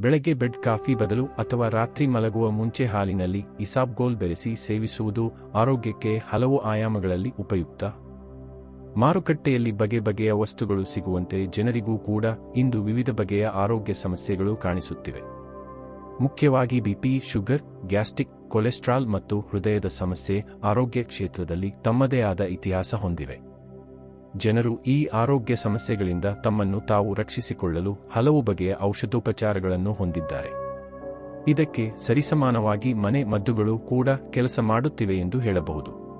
ಬೆಳಗ್ಗೆ bed coffee ಬದಲು ಅಥವಾ ರಾತ್ರಿ ಮಲಗುವ ಮುಂಚೆ ಹಾಲಿನಲ್ಲಿ ಇಸಾಬ್ಗೋಲ್ ಬೆರೆಸಿ ಸೇವಿಸುವುದು ಆರೋಗ್ಯಕ್ಕೆ ಹಲವು ಆಯಾಮಗಳಲ್ಲಿ ಉಪಯುಕ್ತ. ಮಾರುಕಟ್ಟೆಯಲ್ಲಿ ಬಗೆ ಬಗೆಯ ವಸ್ತುಗಳು ಸಿಗುವಂತೆ ಜನರಿಗೂ ಕೂಡ ಇಂದು ವಿವಿಧ ಬಗೆಯ ಆರೋಗ್ಯ ಸಮಸ್ಯೆಗಳು ಕಾಣಿಸುತ್ತಿವೆ. ಮುಖ್ಯವಾಗಿ ಬಿಪಿ ಶುಗರ್, ಗ್ಯಾಸ್ಟ್ರಿಕ್, ಕೊಲೆಸ್ಟ್ರಾಲ್ ಮತ್ತು ಹೃದಯದ ಸಮಸ್ಯೆ ಆರೋಗ್ಯ ಕ್ಷೇತ್ರದಲ್ಲಿ ತಮ್ಮದೇ ಆದ ಇತಿಹಾಸ ಹೊಂದಿವೆ. ಜನರು ಈ ಆರೋಗ್ಯ ಸಮಸ್ಯೆಗಳಿಂದ ತಮ್ಮನ್ನು ತಾವು ರಕ್ಷಿಸಿಕೊಳ್ಳಲು ಹಲವು ಬಗೆಯ ಔಷಧೋಪಚಾರಗಳನ್ನು ಹೊಂದಿದ್ದಾರೆ. ಇದಕ್ಕೆ ಸರಿಸಮಾನವಾಗಿ ಮನೆ ಮದ್ದುಗಳು ಕೂಡ ಕೆಲಸ ಮಾಡುತ್ತಿವೆ ಎಂದು ಹೇಳಬಹುದು.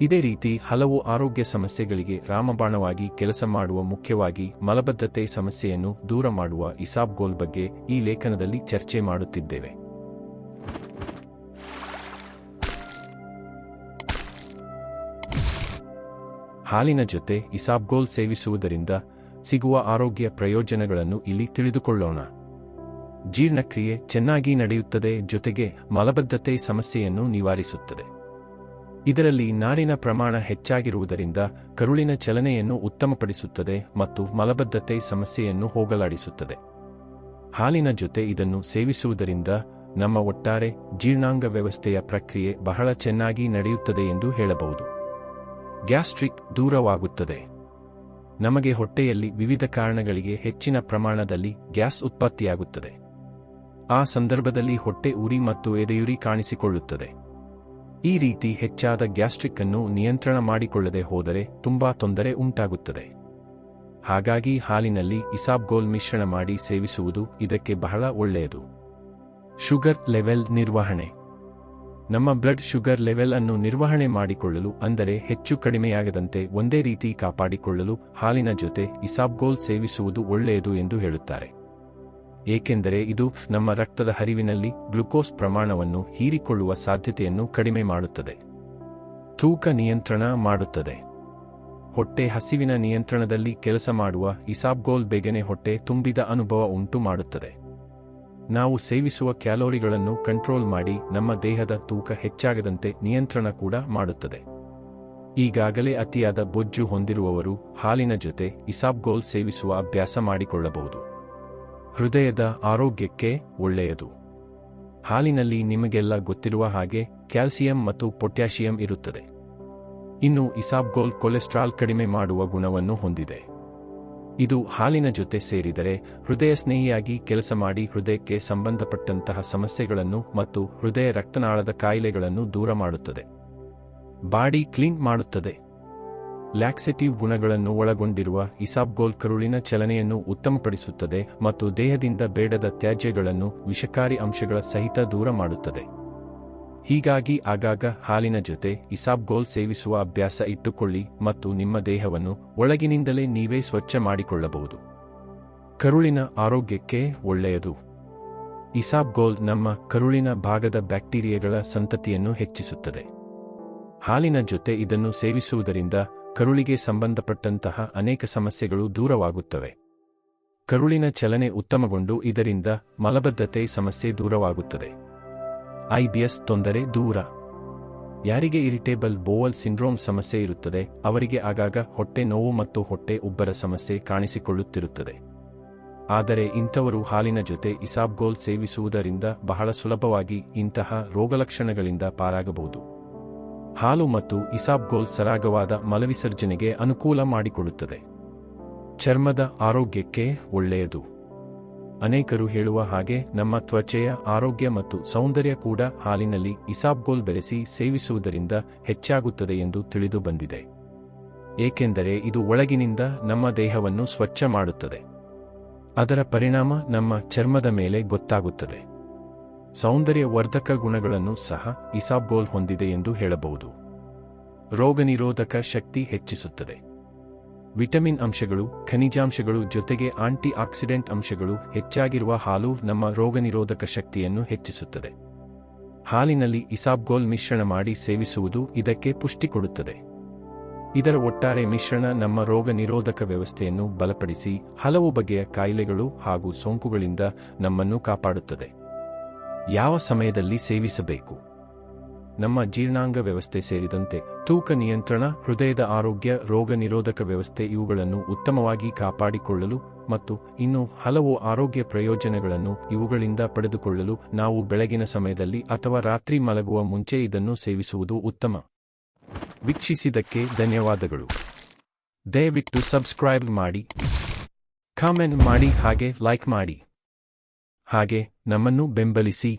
ಇದೇ ರೀತಿ ಹಲವು ಆರೋಗ್ಯ ಸಮಸ್ಯೆಗಳಿಗೆ ರಾಮಬಾಣವಾಗಿ ಕೆಲಸ ಮಾಡುವ ಮುಖ್ಯವಾಗಿ ಮಲಬದ್ಧತೆ ಸಮಸ್ಯೆಯನ್ನು ದೂರ ಮಾಡುವ ಇಸಾಬ್ಗೋಲ್ ಬಗ್ಗೆ ಈ ಲೇಖನದಲ್ಲಿ ಚರ್ಚೆ ಮಾಡುತ್ತಿದ್ದೇವೆ. ಹಾಲಿನ ಜೊತೆ ಇಸಾಬ್ಗೋಲ್ ಸೇವಿಸುವುದರಿಂದ ಸಿಗುವ ಆರೋಗ್ಯ ಪ್ರಯೋಜನಗಳನ್ನು ಇಲ್ಲಿ ತಿಳಿದುಕೊಳ್ಳೋಣ. ಜೀರ್ಣಕ್ರಿಯೆ ಚೆನ್ನಾಗಿ ನಡೆಯುತ್ತದೆ ಜೊತೆಗೆ ಮಲಬದ್ಧತೆ ಸಮಸ್ಯೆಯನ್ನು ನಿವಾರಿಸುತ್ತದೆ. ಇದರಲ್ಲಿ ನಾರಿನ ಪ್ರಮಾಣ ಹೆಚ್ಚಾಗಿರುವುದರಿಂದ ಕರುಳಿನ ಚಲನೆಯನ್ನು ಉತ್ತಮಪಡಿಸುತ್ತದೆ ಮತ್ತು ಮಲಬದ್ಧತೆ ಸಮಸ್ಯೆಯನ್ನು ಹೋಗಲಾಡಿಸುತ್ತದೆ. ಹಾಲಿನ ಜೊತೆ ಇದನ್ನು ಸೇವಿಸುವುದರಿಂದ ನಮ್ಮ ಒಟ್ಟಾರೆ ಜೀರ್ಣಾಂಗ ವ್ಯವಸ್ಥೆಯ ಪ್ರಕ್ರಿಯೆ ಬಹಳ ಚೆನ್ನಾಗಿ ನಡೆಯುತ್ತದೆ ಎಂದು ಹೇಳಬಹುದು. ಗ್ಯಾಸ್ಟ್ರಿಕ್ ದೂರವಾಗುತ್ತದೆ. ನಮಗೆ ಹೊಟ್ಟೆಯಲ್ಲಿ ವಿವಿಧ ಕಾರಣಗಳಿಗೆ ಹೆಚ್ಚಿನ ಪ್ರಮಾಣದಲ್ಲಿ ಗ್ಯಾಸ್ ಉತ್ಪತ್ತಿಯಾಗುತ್ತದೆ. ಆ ಸಂದರ್ಭದಲ್ಲಿ ಹೊಟ್ಟೆ ಉರಿ ಮತ್ತು ಎದೆಯುರಿ ಕಾಣಿಸಿಕೊಳ್ಳುತ್ತದೆ. ಈ ರೀತಿ ಹೆಚ್ಚಾದ ಗ್ಯಾಸ್ಟ್ರಿಕ್ ಅನ್ನು ನಿಯಂತ್ರಣ ಮಾಡಿಕೊಳ್ಳದೆ ಹೋದರೆ ತುಂಬಾ ತೊಂದರೆ ಉಂಟಾಗುತ್ತದೆ. ಹಾಗಾಗಿ ಹಾಲಿನಲ್ಲಿ ಇಸಾಬ್ಗೋಲ್ ಮಿಶ್ರಣ ಮಾಡಿ ಸೇವಿಸುವುದು ಇದಕ್ಕೆ ಬಹಳ ಒಳ್ಳೆಯದು. ಶುಗರ್ ಲೆವೆಲ್ ನಿರ್ವಹಣೆ. ನಮ್ಮ ಬ್ಲಡ್ ಶುಗರ್ ಲೆವೆಲ್ ಅನ್ನು ನಿರ್ವಹಣೆ ಮಾಡಿಕೊಳ್ಳಲು, ಅಂದರೆ ಹೆಚ್ಚು ಕಡಿಮೆಯಾಗದಂತೆ ಒಂದೇ ರೀತಿ ಕಾಪಾಡಿಕೊಳ್ಳಲು, ಹಾಲಿನ ಜೊತೆ ಇಸಾಬ್ಗೋಲ್ ಸೇವಿಸುವುದು ಒಳ್ಳೆಯದು ಎಂದು ಹೇಳುತ್ತಾರೆ. ಏಕೆಂದರೆ ಇದು ನಮ್ಮ ರಕ್ತದ ಹರಿವಿನಲ್ಲಿ ಗ್ಲುಕೋಸ್ ಪ್ರಮಾಣವನ್ನು ಹೀರಿಕೊಳ್ಳುವ ಸಾಧ್ಯತೆಯನ್ನು ಕಡಿಮೆ ಮಾಡುತ್ತದೆ. ತೂಕ ನಿಯಂತ್ರಣ ಮಾಡುತ್ತದೆ. ಹೊಟ್ಟೆ ಹಸಿವಿನ ನಿಯಂತ್ರಣದಲ್ಲಿ ಕೆಲಸ ಮಾಡುವ ಇಸಾಬ್ಗೋಲ್ ಬೇಗನೆ ಹೊಟ್ಟೆ ತುಂಬಿದ ಅನುಭವ ಉಂಟು ಮಾಡುತ್ತದೆ ನಾವು ಸೇವಿಸುವ ಕ್ಯಾಲೋರಿಗಳನ್ನು ಕಂಟ್ರೋಲ್ ಮಾಡಿ ನಮ್ಮ ದೇಹದ ತೂಕ ಹೆಚ್ಚಾಗದಂತೆ ನಿಯಂತ್ರಣ ಕೂಡ ಮಾಡುತ್ತದೆ. ಈಗಾಗಲೇ ಅತಿಯಾದ ಬೊಜ್ಜು ಹೊಂದಿರುವವರು ಹಾಲಿನ ಜೊತೆ ಇಸಾಬ್ಗೋಲ್ ಸೇವಿಸುವ ಅಭ್ಯಾಸ ಮಾಡಿಕೊಳ್ಳಬಹುದು. ಹೃದಯದ ಆರೋಗ್ಯಕ್ಕೆ ಒಳ್ಳೆಯದು. ಹಾಲಿನಲ್ಲಿ ನಿಮಗೆಲ್ಲ ಗೊತ್ತಿರುವ ಹಾಗೆ ಕ್ಯಾಲ್ಸಿಯಂ ಮತ್ತು ಪೊಟ್ಯಾಷಿಯಂ ಇರುತ್ತದೆ. ಇನ್ನು ಇಸಾಬ್ಗೋಲ್ ಕೊಲೆಸ್ಟ್ರಾಲ್ ಕಡಿಮೆ ಮಾಡುವ ಗುಣವನ್ನು ಹೊಂದಿದೆ. ಇದು ಹಾಲಿನ ಜೊತೆ ಸೇರಿದರೆ ಹೃದಯ ಸ್ನೇಹಿಯಾಗಿ ಕೆಲಸ ಮಾಡಿ ಹೃದಯಕ್ಕೆ ಸಂಬಂಧಪಟ್ಟಂತಹ ಸಮಸ್ಯೆಗಳನ್ನು ಮತ್ತು ಹೃದಯ ರಕ್ತನಾಳದ ಕಾಯಿಲೆಗಳನ್ನು ದೂರ ಮಾಡುತ್ತದೆ. ಬಾಡಿ ಕ್ಲೀನ್ ಮಾಡುತ್ತದೆ. ಲ್ಯಾಕ್ಸೆಟಿವ್ ಗುಣಗಳನ್ನು ಒಳಗೊಂಡಿರುವ ಇಸಾಬ್ಗೋಲ್ ಕರುಳಿನ ಚಲನೆಯನ್ನು ಉತ್ತಮಪಡಿಸುತ್ತದೆ ಮತ್ತು ದೇಹದಿಂದ ಬೇಡದ ತ್ಯಾಜ್ಯಗಳನ್ನು ವಿಷಕಾರಿ ಅಂಶಗಳ ಸಹಿತ ದೂರ ಮಾಡುತ್ತದೆ. ಹೀಗಾಗಿ ಆಗಾಗ ಹಾಲಿನ ಜೊತೆ ಇಸಾಬ್ಗೋಲ್ ಸೇವಿಸುವ ಅಭ್ಯಾಸ ಇಟ್ಟುಕೊಳ್ಳಿ ಮತ್ತು ನಿಮ್ಮ ದೇಹವನ್ನು ಒಳಗಿನಿಂದಲೇ ನೀವೇ ಸ್ವಚ್ಛ ಮಾಡಿಕೊಳ್ಳಬಹುದು. ಕರುಳಿನ ಆರೋಗ್ಯಕ್ಕೆ ಒಳ್ಳೆಯದು. ಇಸಾಬ್ಗೋಲ್ ನಮ್ಮ ಕರುಳಿನ ಭಾಗದ ಬ್ಯಾಕ್ಟೀರಿಯಾಗಳ ಸಂತತಿಯನ್ನು ಹೆಚ್ಚಿಸುತ್ತದೆ. ಹಾಲಿನ ಜೊತೆ ಇದನ್ನು ಸೇವಿಸುವುದರಿಂದ ಕರುಳಿಗೆ ಸಂಬಂಧಪಟ್ಟಂತಹ ಅನೇಕ ಸಮಸ್ಯೆಗಳು ದೂರವಾಗುತ್ತವೆ. ಕರುಳಿನ ಚಲನೆ ಉತ್ತಮಗೊಂಡು ಇದರಿಂದ ಮಲಬದ್ಧತೆ ಸಮಸ್ಯೆ ದೂರವಾಗುತ್ತದೆ. ಐಬಿಎಸ್ ತೊಂದರೆ ದೂರ. ಯಾರಿಗೆ ಇರಿಟೇಬಲ್ ಬೋವಲ್ ಸಿಂಡ್ರೋಮ್ ಸಮಸ್ಯೆ ಇರುತ್ತದೆ, ಅವರಿಗೆ ಆಗಾಗ ಹೊಟ್ಟೆ ನೋವು ಮತ್ತು ಹೊಟ್ಟೆ ಉಬ್ಬರ ಸಮಸ್ಯೆ ಕಾಣಿಸಿಕೊಳ್ಳುತ್ತಿರುತ್ತದೆ. ಆದರೆ ಇಂಥವರು ಹಾಲಿನ ಜೊತೆ ಇಸಾಬ್ಗೋಲ್ ಸೇವಿಸುವುದರಿಂದ ಬಹಳ ಸುಲಭವಾಗಿ ಇಂತಹ ರೋಗಲಕ್ಷಣಗಳಿಂದ ಪಾರಾಗಬಹುದು. ಹಾಲು ಮತ್ತು ಇಸಾಬ್ಗೋಲ್ ಸರಾಗವಾದ ಮಲವಿಸರ್ಜನೆಗೆ ಅನುಕೂಲ ಮಾಡಿಕೊಡುತ್ತದೆ. ಚರ್ಮದ ಆರೋಗ್ಯಕ್ಕೆ ಒಳ್ಳೆಯದು. ಅನೇಕರು ಹೇಳುವ ಹಾಗೆ ನಮ್ಮ ತ್ವಚೆಯ ಆರೋಗ್ಯ ಮತ್ತು ಸೌಂದರ್ಯ ಕೂಡ ಹಾಲಿನಲ್ಲಿ ಇಸಾಬ್ಗೋಲ್ ಬೆರೆಸಿ ಸೇವಿಸುವುದರಿಂದ ಹೆಚ್ಚಾಗುತ್ತದೆ ಎಂದು ತಿಳಿದು ಬಂದಿದೆ. ಏಕೆಂದರೆ ಇದು ಒಳಗಿನಿಂದ ನಮ್ಮ ದೇಹವನ್ನು ಸ್ವಚ್ಛ ಮಾಡುತ್ತದೆ. ಅದರ ಪರಿಣಾಮ ನಮ್ಮ ಚರ್ಮದ ಮೇಲೆ ಗೊತ್ತಾಗುತ್ತದೆ. ಸೌಂದರ್ಯ ವರ್ಧಕ ಗುಣಗಳನ್ನು ಸಹ ಇಸಾಬ್ಗೋಲ್ ಹೊಂದಿದೆ ಎಂದು ಹೇಳಬಹುದು. ರೋಗನಿರೋಧಕ ಶಕ್ತಿ ಹೆಚ್ಚಿಸುತ್ತದೆ. ವಿಟಮಿನ್ ಅಂಶಗಳು, ಖನಿಜಾಂಶಗಳು ಜೊತೆಗೆ ಆಂಟಿ ಆಕ್ಸಿಡೆಂಟ್ ಅಂಶಗಳು ಹೆಚ್ಚಾಗಿರುವ ಹಾಲು ನಮ್ಮ ರೋಗನಿರೋಧಕ ಶಕ್ತಿಯನ್ನು ಹೆಚ್ಚಿಸುತ್ತದೆ. ಹಾಲಿನಲ್ಲಿ ಇಸಾಬ್ಗೋಲ್ ಮಿಶ್ರಣ ಮಾಡಿ ಸೇವಿಸುವುದು ಇದಕ್ಕೆ ಪುಷ್ಟಿ ಕೊಡುತ್ತದೆ. ಇದರ ಒಟ್ಟಾರೆ ಮಿಶ್ರಣ ನಮ್ಮ ರೋಗ ನಿರೋಧಕ ವ್ಯವಸ್ಥೆಯನ್ನು ಬಲಪಡಿಸಿ ಹಲವು ಬಗೆಯ ಕಾಯಿಲೆಗಳು ಹಾಗೂ ಸೋಂಕುಗಳಿಂದ ನಮ್ಮನ್ನು ಕಾಪಾಡುತ್ತದೆ. ಯಾವ ಸಮಯದಲ್ಲಿ ಸೇವಿಸಬೇಕು? ನಮ್ಮ ಜೀರ್ಣಾಂಗ ವ್ಯವಸ್ಥೆ ಸೇರಿದಂತೆ ತೂಕ ನಿಯಂತ್ರಣ, ಹೃದಯದ ಆರೋಗ್ಯ, ರೋಗ ನಿರೋಧಕ ವ್ಯವಸ್ಥೆ ಇವುಗಳನ್ನು ಉತ್ತಮವಾಗಿ ಕಾಪಾಡಿಕೊಳ್ಳಲು ಮತ್ತು ಇನ್ನು ಹಲವು ಆರೋಗ್ಯ ಪ್ರಯೋಜನಗಳನ್ನು ಇವುಗಳಿಂದ ಪಡೆದುಕೊಳ್ಳಲು ನಾವು ಬೆಳಗಿನ ಸಮಯದಲ್ಲಿ ಅಥವಾ ರಾತ್ರಿ ಮಲಗುವ ಮುಂಚೆ ಇದನ್ನು ಸೇವಿಸುವುದು ಉತ್ತಮ. ವೀಕ್ಷಿಸಿದ್ದಕ್ಕೆ ಧನ್ಯವಾದಗಳು. ದಯವಿಟ್ಟು ಸಬ್ಸ್ಕ್ರೈಬ್ ಮಾಡಿ, ಕಾಮೆಂಟ್ ಮಾಡಿ ಹಾಗೆ ಲೈಕ್ ಮಾಡಿ. ಹಾಗೆ ನಮ್ಮನ್ನು ಬೆಂಬಲಿಸಿ.